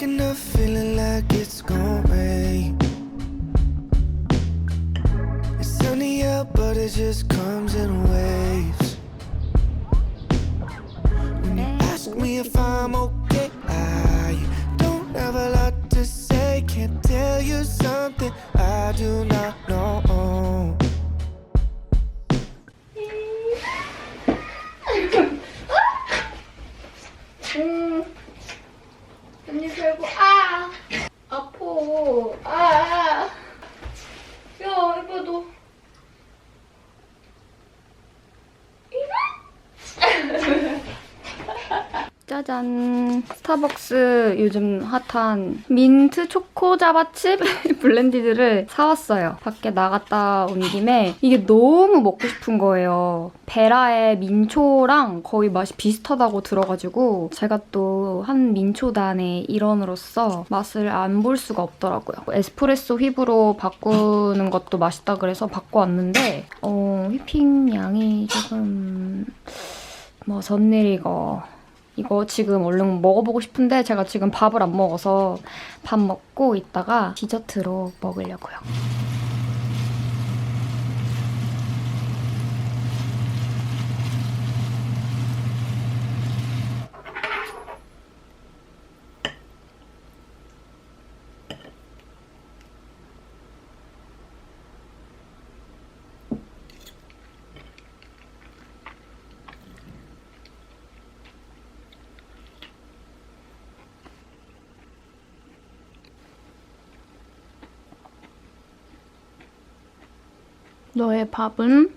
waking up feeling like it's gonna rain. It's sunny out, but it just comes in waves. When you ask me if I'm okay, I don't have a lot to say. Can't tell you something I do not know. 짜잔. 스타벅스 요즘 핫한 민트 초코 자바칩 블렌디드를 사왔어요. 밖에 나갔다 온 김에 이게 너무 먹고 싶은 거예요. 베라의 민초랑 거의 맛이 비슷하다고 들어가지고 제가 또 한 민초단의 일원으로서 맛을 안 볼 수가 없더라고요. 에스프레소 휘브로 바꾸는 것도 맛있다 그래서 바꿔왔는데 어, 휘핑 양이 조금 뭐 전일이고 이거 지금 얼른 먹어보고 싶은데 제가 지금 밥을 안 먹어서 밥 먹고 있다가 디저트로 먹으려고요. Lo Hepapun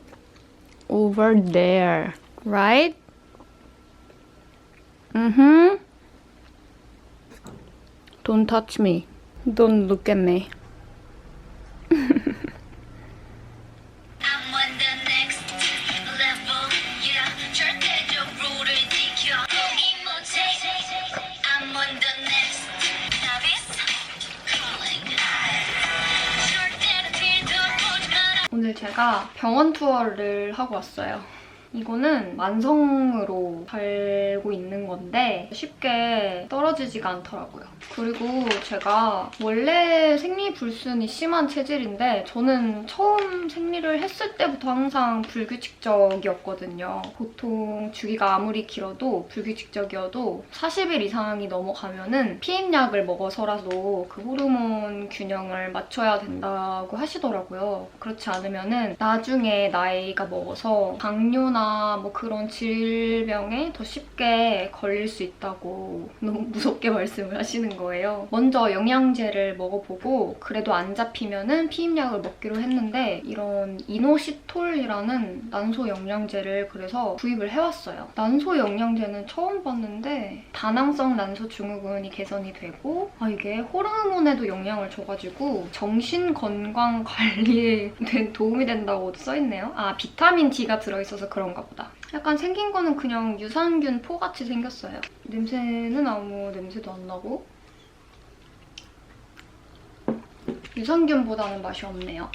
over there, right? Mm-hmm. Don't touch me. Don't look at me. 하고 왔어요. 이거는 만성으로 살고 있는 건데 쉽게 떨어지지가 않더라고요. 그리고 제가 원래 생리불순이 심한 체질인데 저는 처음 생리를 했을 때부터 항상 불규칙적이었거든요. 보통 주기가 아무리 길어도 불규칙적이어도 40일 이상이 넘어가면은 피임약을 먹어서라도 그 호르몬 균형을 맞춰야 된다고 하시더라고요. 그렇지 않으면은 나중에 나이가 먹어서 당뇨나 뭐 그런 질병에 더 쉽게 걸릴 수 있다고 너무 무섭게 말씀을 하시는 거예요. 먼저 영양제를 먹어보고 그래도 안 잡히면은 피임약을 먹기로 했는데 이런 이노시톨이라는 난소 영양제를 그래서 구입을 해왔어요. 난소 영양제는 처음 봤는데 다낭성 난소 증후군이 개선이 되고 아 이게 호르몬에도 영향을 줘가지고 정신 건강 관리에 도움이 된다고 써있네요. 아 비타민 D가 들어있어서 그런가 보다. 약간 생긴 거는 그냥 유산균 포같이 생겼어요. 냄새는 아무 냄새도 안 나고 유산균보다는 맛이 없네요.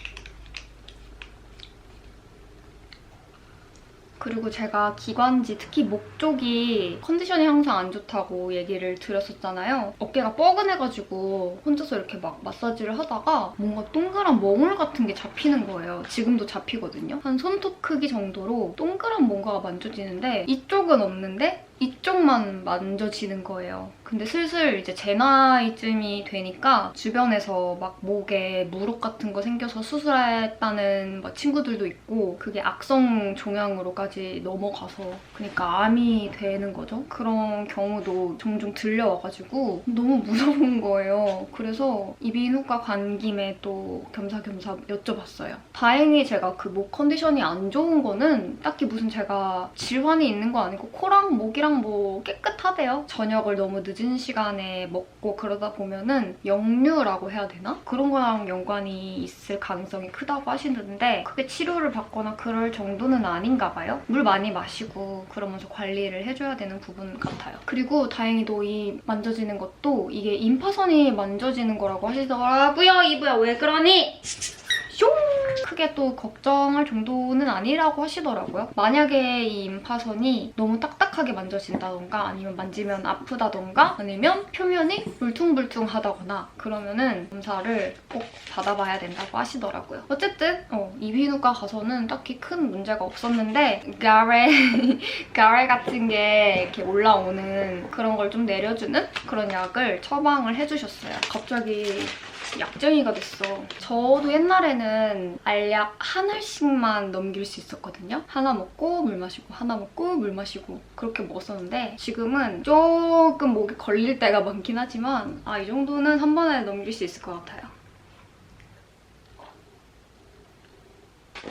그리고 제가 기관지, 특히 목 쪽이 컨디션이 항상 안 좋다고 얘기를 드렸었잖아요. 어깨가 뻐근해가지고 혼자서 이렇게 막 마사지를 하다가 뭔가 동그란 멍울 같은 게 잡히는 거예요. 지금도 잡히거든요. 한 손톱 크기 정도로 동그란 뭔가가 만져지는데 이쪽은 없는데 이쪽만 만져지는 거예요. 근데 슬슬 이제 제 나이쯤이 되니까 주변에서 막 목에 무릎 같은 거 생겨서 수술했다는 막 친구들도 있고 그게 악성 종양으로까지 넘어가서 그러니까 암이 되는 거죠. 그런 경우도 종종 들려와가지고 너무 무서운 거예요. 그래서 이비인후과 간 김에 또 겸사겸사 여쭤봤어요. 다행히 제가 그 목 컨디션이 안 좋은 거는 딱히 무슨 제가 질환이 있는 거 아니고 코랑 목이랑 뭐 깨끗하대요. 저녁을 너무 늦은 시간에 먹고 그러다 보면은 역류라고 해야 되나? 그런 거랑 연관이 있을 가능성이 크다고 하시는데 크게 치료를 받거나 그럴 정도는 아닌가 봐요. 물 많이 마시고 그러면서 관리를 해줘야 되는 부분 같아요. 그리고 다행히도 이 만져지는 것도 이게 임파선이 만져지는 거라고 하시더라고요. 이브야 왜 그러니? 숑! 크게 또 걱정할 정도는 아니라고 하시더라고요. 만약에 이 임파선이 너무 딱딱하게 만져진다던가 아니면 만지면 아프다던가 아니면 표면이 울퉁불퉁하다거나 그러면은 검사를 꼭 받아봐야 된다고 하시더라고요. 어쨌든 어, 이비인후과 가서는 딱히 큰 문제가 없었는데 가래 가래 같은 게 이렇게 올라오는 그런 걸 좀 내려주는 그런 약을 처방을 해주셨어요. 갑자기 약쟁이가 됐어. 저도 옛날에는 알약 한 알씩만 넘길 수 있었거든요. 하나 먹고 물 마시고 하나 먹고 물 마시고 그렇게 먹었었는데 지금은 조금 목이 걸릴 때가 많긴 하지만 아 이 정도는 한 번에 넘길 수 있을 것 같아요.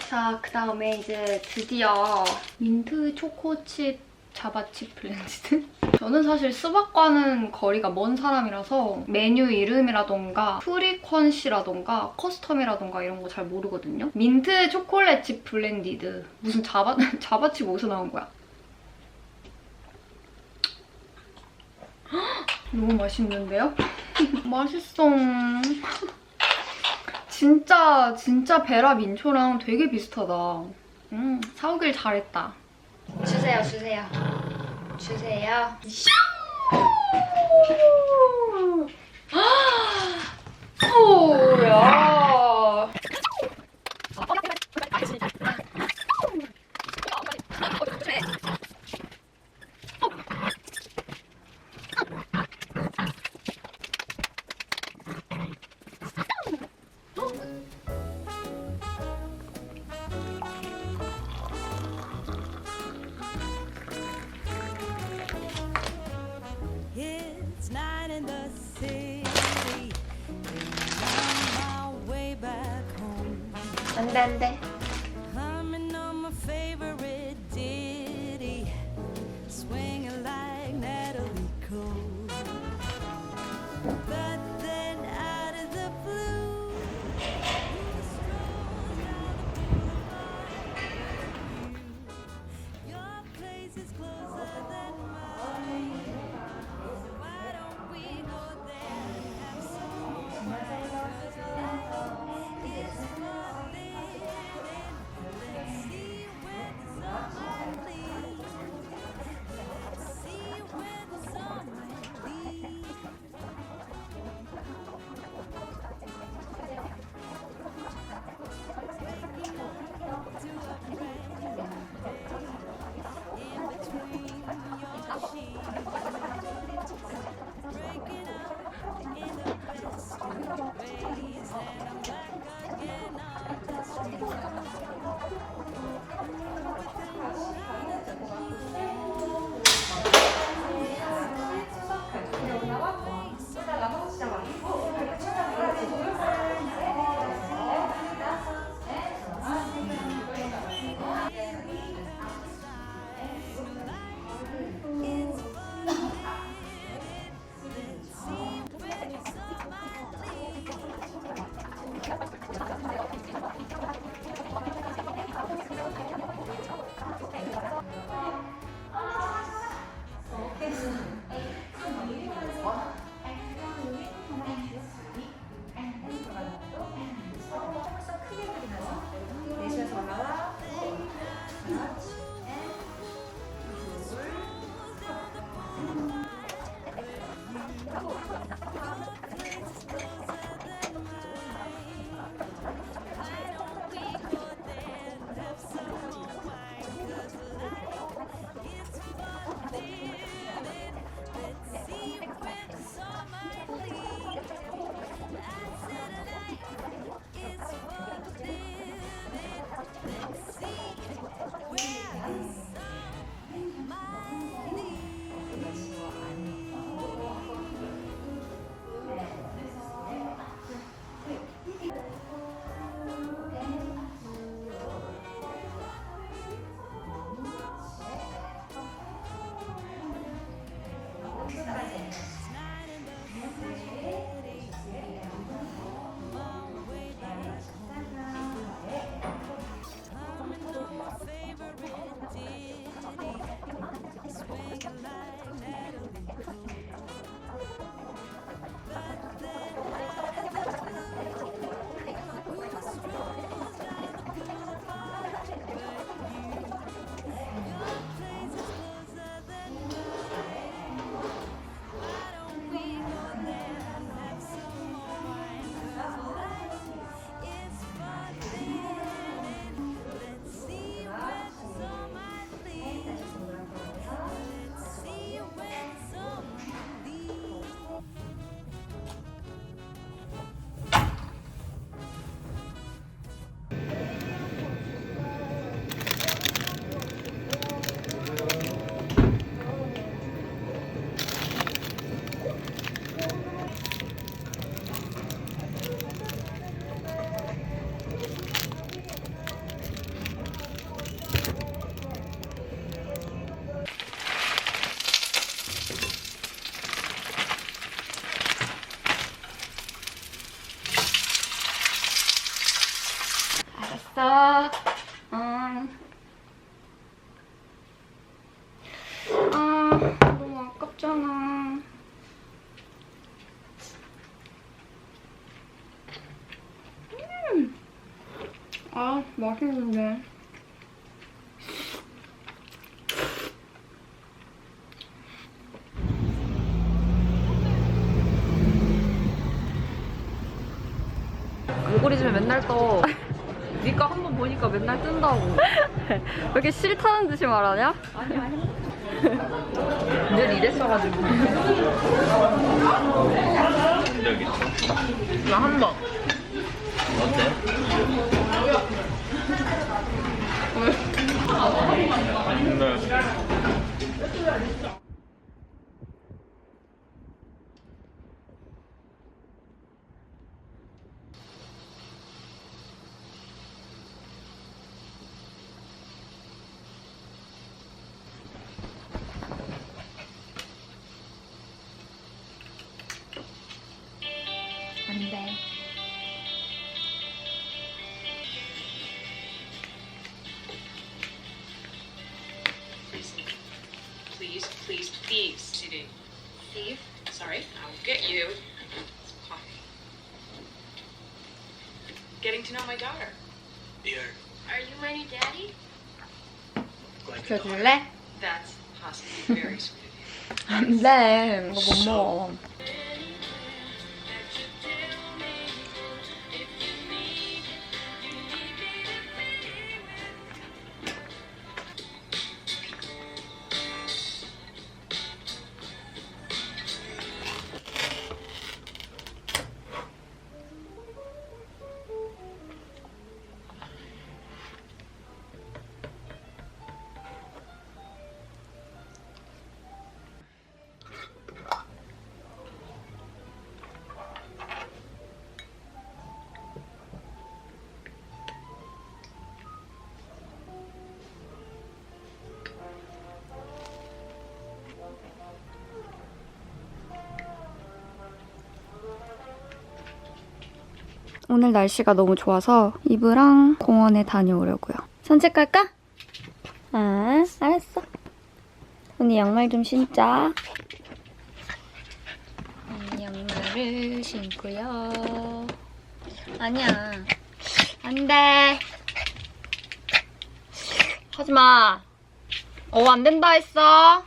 자, 그 다음에 이제 드디어 민트 초코칩 자바칩 블렌디드? 저는 사실 스박과는 거리가 먼 사람이라서 메뉴 이름이라던가 프리퀀시라던가 커스텀이라던가 이런 거 잘 모르거든요. 민트 초콜릿칩 블렌디드. 무슨 자바, 자바칩 어디서 나온 거야? 헉, 너무 맛있는데요? 맛있어. 진짜 진짜 베라 민초랑 되게 비슷하다. 음, 사오길 잘했다. 주세요, 주세요. 주세요. 오 야. 안돼 안돼. 맨날 떠. 니가 한 번 보니까 맨날 뜬다고. 왜 이렇게 싫다는 듯이 말하냐? 늘 이랬어가지고. 나한 번. 안 줄래? That's possibly very sweet of you. 안 돼. 이 오늘 날씨가 너무 좋아서 이브랑 공원에 다녀오려고요. 산책 갈까? 아, 알았어. 언니 양말 좀 신자. 언니 양말을 신고요. 아니야. 안 돼. 하지 마. 어, 안 된다 했어.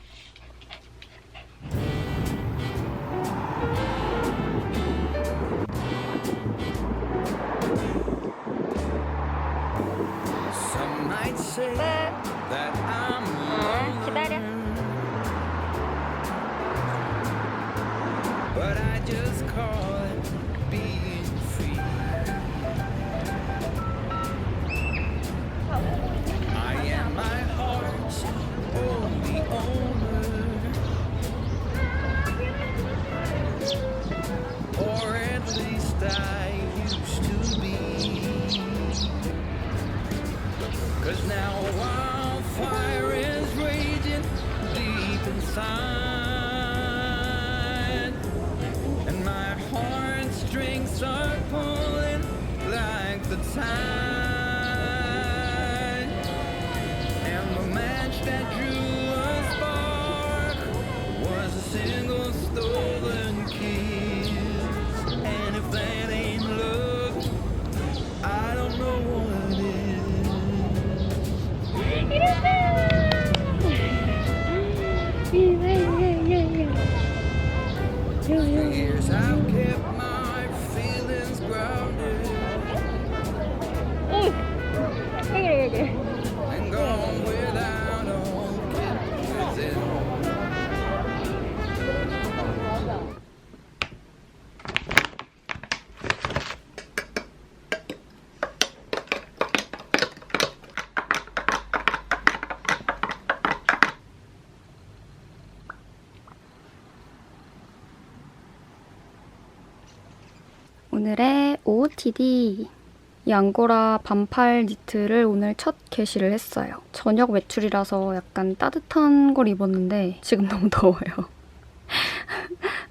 이 앙고라 반팔 니트를 오늘 첫 개시를 했어요. 저녁 외출이라서 약간 따뜻한 걸 입었는데 지금 너무 더워요.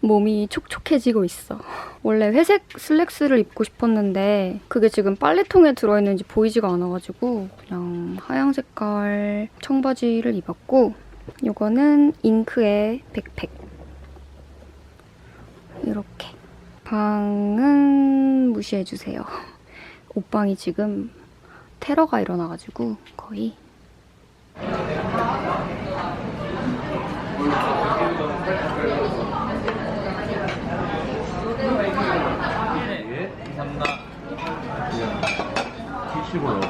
몸이 촉촉해지고 있어. 원래 회색 슬랙스를 입고 싶었는데 그게 지금 빨래통에 들어있는지 보이지가 않아가지고 그냥 하양 색깔 청바지를 입었고 이거는 잉크의 백팩. 이렇게. 방은 무시해주세요. 옷방이 지금 테러가 일어나가지고 거의 예, 감사합니다. 티슈로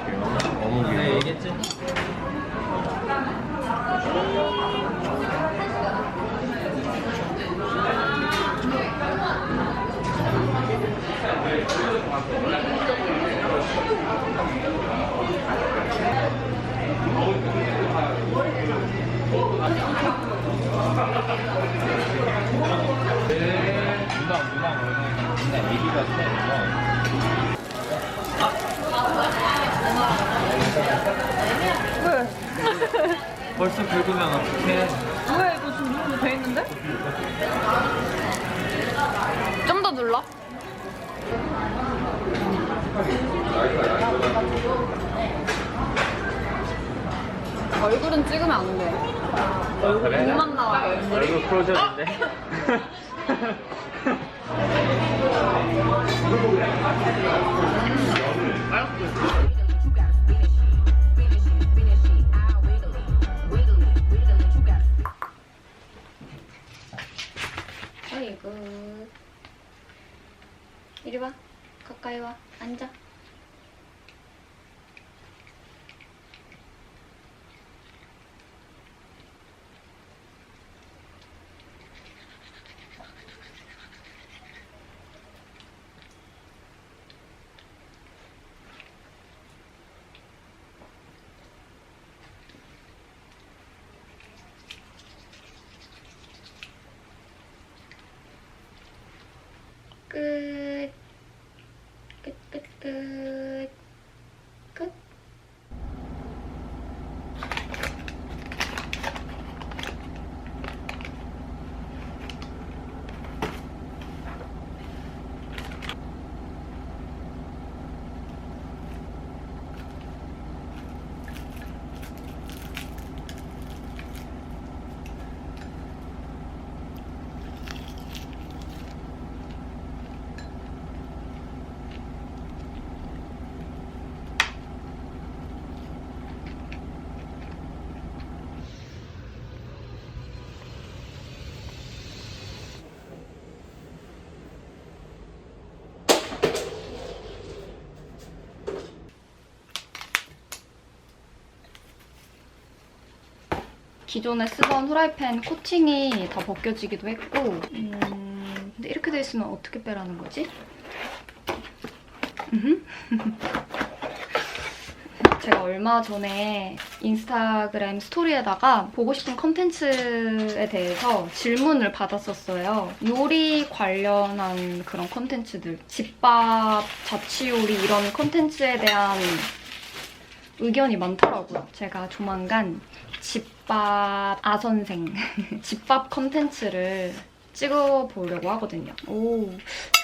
눌러. 얼굴은 찍으면 안 돼. 그래? 몸만 나와요. 얼굴 프로젝트인데? 어이구. 가까이 와. 앉아. Mm. 기존에 쓰던 후라이팬 코팅이 다 벗겨지기도 했고 음, 근데 이렇게 돼 있으면 어떻게 빼라는 거지? 제가 얼마 전에 인스타그램 스토리에다가 보고 싶은 컨텐츠에 대해서 질문을 받았었어요. 요리 관련한 그런 컨텐츠들, 집밥, 자취요리 이런 컨텐츠에 대한 의견이 많더라고요. 제가 조만간 집밥 아선생, 집밥 컨텐츠를 찍어보려고 하거든요. 오,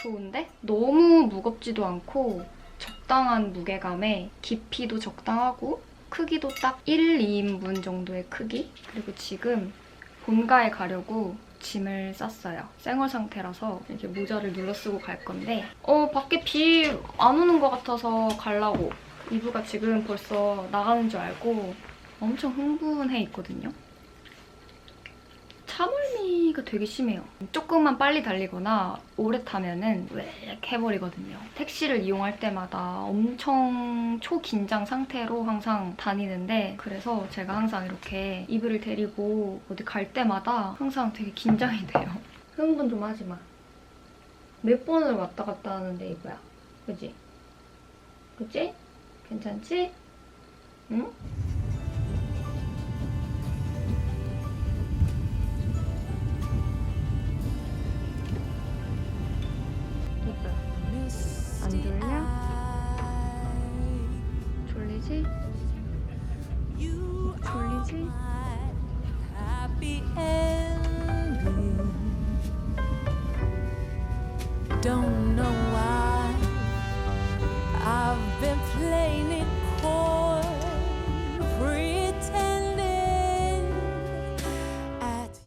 좋은데? 너무 무겁지도 않고 적당한 무게감에 깊이도 적당하고 크기도 딱 1, 2인분 정도의 크기? 그리고 지금 본가에 가려고 짐을 쌌어요. 생얼 상태라서 이렇게 모자를 눌러 쓰고 갈 건데 어 밖에 비 안 오는 것 같아서 가려고 이브가 지금 벌써 나가는 줄 알고 엄청 흥분해 있거든요. 차멀미가 되게 심해요. 조금만 빨리 달리거나 오래 타면은 왜 이렇게 해버리거든요. 택시를 이용할 때마다 엄청 초긴장 상태로 항상 다니는데 그래서 제가 항상 이렇게 이브를 데리고 어디 갈 때마다 항상 되게 긴장이 돼요. 흥분 좀 하지 마. 몇 번을 왔다 갔다 하는데 이브야. 그지? 그지? 괜찮지? 응?